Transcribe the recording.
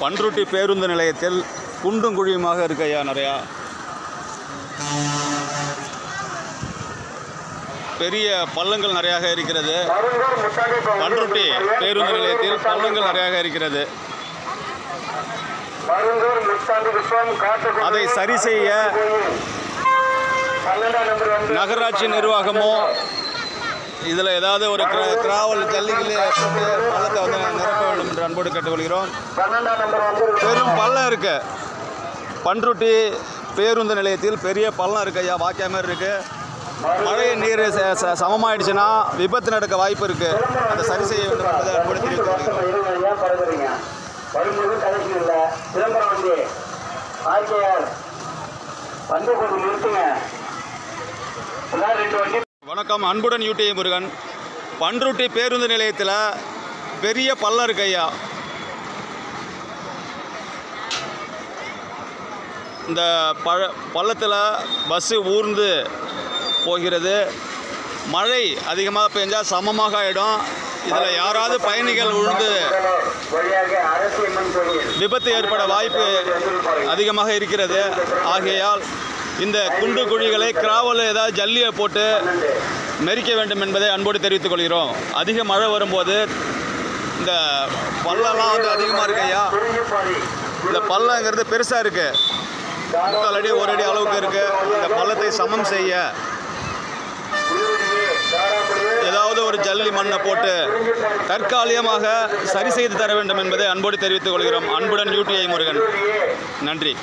பன்ருட்டி பேருந்து நிலையத்தில் குண்டும் குழியுமாக இருக்கு ஐயா நிறையா? பெரிய பள்ளங்கள் நிறையாக இருக்கிறது. பன்ருட்டி பேருந்து நிலையத்தில் பள்ளங்கள் நிறையாக இருக்கிறது. அதை சரி செய்ய நகராட்சி நிர்வாகமோ இதில் ஏதாவது ஒரு கிராவல் ஜல்லிகளே பள்ளத்தை வந்து அன்போடு கேட்டுக்கொள்கிறோம். பெரும் பள்ளம் இருக்கு. பன்ருட்டி பேருந்து நிலையத்தில் பெரிய பள்ளம் இருக்கு ஐயா வாக்கிய மாதிரி இருக்கு. மழை நீர் சமமாயிடுச்சுன்னா விபத்து நடக்க வாய்ப்பு இருக்கு. அதை சரி செய்ய வேண்டும் என்பதை அன்போடு தெரிவித்துக் வணக்கம் அன்புடன் யூடிஐ முருகன். பன்ருட்டி பேருந்து நிலையத்தில் பெரிய பள்ளம் இருக்கு ஐயா இந்த பழ பள்ளத்தில் பஸ்ஸு ஊர்ந்து போகிறது. மழை அதிகமாக பெஞ்சால் சமமாக ஆகிடும் இதில் யாராவது பயணிகள் உழுந்து விபத்து ஏற்பட வாய்ப்பு அதிகமாக இருக்கிறது. ஆகையால் இந்த குண்டு குழிகளை கிராவல் ஏதாவது ஜல்லியை போட்டு மெரிக்க வேண்டும் என்பதை அன்போடு தெரிவித்துக் கொள்கிறோம். அதிக மழை வரும்போது இந்த பள்ளம்லாம் வந்து அதிகமாக இருக்கு ஐயா. இந்த பள்ளங்கிறது பெருசாக இருக்குது முக்கால் அடி ஒரு அடி அளவுக்கு இருக்குது இந்த பள்ளத்தை சமம் செய்ய. ஏதாவது ஒரு ஜல்லி மண்ணை போட்டு தற்காலிகமாக சரி செய்து தர வேண்டும் என்பதை அன்போடு தெரிவித்துக் கொள்கிறோம். அன்புடன் யூடிஐ முருகன். நன்றி.